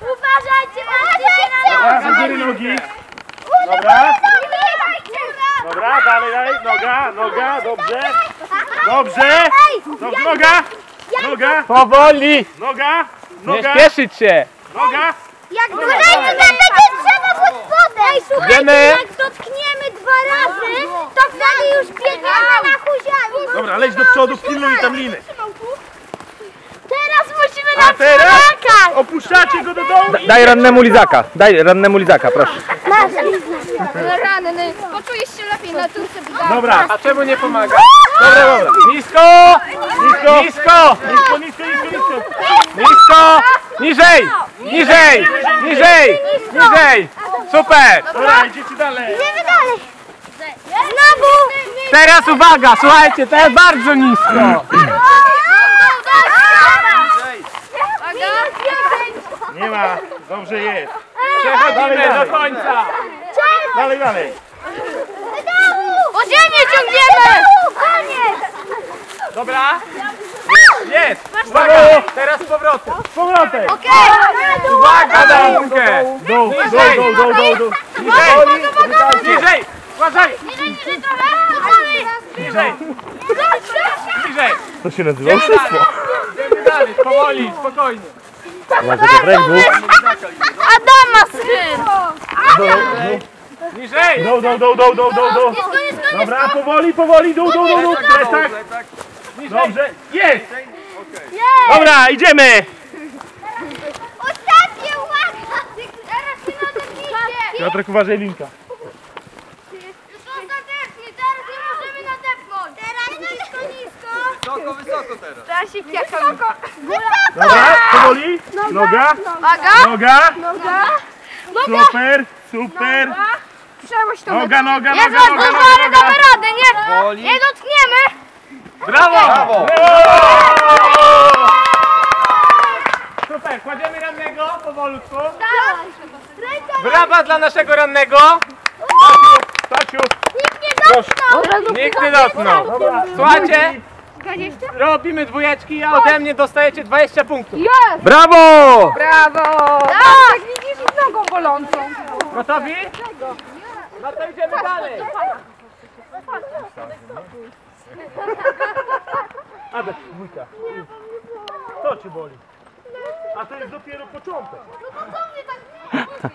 Uważajcie, uważajcie! Teraz do góry nogi. Dobra. Dobra, dalej, dalej. Noga, noga, dobrze. Dobrze. Dobrze, noga. Noga, Powoli! noga, Nie noga, śpieszyć się! noga. Jak Słuchajcie, tam będzie trzeba pod spodem! Ej, słuchajcie, jak dotkniemy dwa razy, to wtedy już biegniemy na huziami. Dobra, leć do przodu, pilnuj tam liny. A teraz opuszczacie go do dołu. Da, daj rannemu lizaka, daj rannemu lizaka, proszę. Ranny, poczujesz się lepiej na turce. Dobra, A czemu nie pomaga? Dobra, dobra. Nisko! nisko, Nisko! nisko, nisko, nisko, nisko. Nisko! Niżej! Niżej! Niżej! Niżej! Super! Dobra, idziecie dalej. Idziemy dalej! Znowu! Teraz uwaga, słuchajcie, teraz bardzo nisko. Nie ma, dobrze jest. Przechodzimy do końca. Dalej, dalej. O ziemię ciągniemy! Koniec! Dobra? Jest! Uwaga! Teraz z powrotem. Z powrotem. Uwaga na łąkę! Dół, dół, dół, dół, dół, dół. Niżej! Niżej! Uważaj! Niżej trochę! Niżej! Niżej! To się nazywa dalej, idziemy dalej, powoli, spokojnie. Uważaj do ręku. Adama syn! Niżej! Dół, dół, dół, dół, dół, dół, dół. Dobra, powoli, powoli, dół, dół, dół, dół. Plecak. Dobrze, jest. Dobra, idziemy. Ostatnie, uwaga! Teraz się nadepnijcie! Piotrek, uważaj linka. Już teraz nie możemy nadepnąć! Teraz nisko, nisko! Wysoko, wysoko teraz. Teraz się wysoko! Dobra, powoli. Noga, Uwaga! noga. Super, super. Przełoś to Noga, noga, noga, noga, ale noga. damy radę, nie? Nie dotkniemy! Brawo! Brawo. Super, kładziemy rannego powolutku. Brawa dla naszego rannego. Stasiu, Nikt nie dotknął! Nikt nie dotknął. Słuchajcie, robimy dwójeczki, a ode mnie dostajecie 20 punktów. Brawo! Brawo! Tak! Widzisz z nogą bolącą. Gotowi? No to idziemy dalej. Adek, dwójka. Co cię boli? A to jest dopiero początek. No to co mnie tak...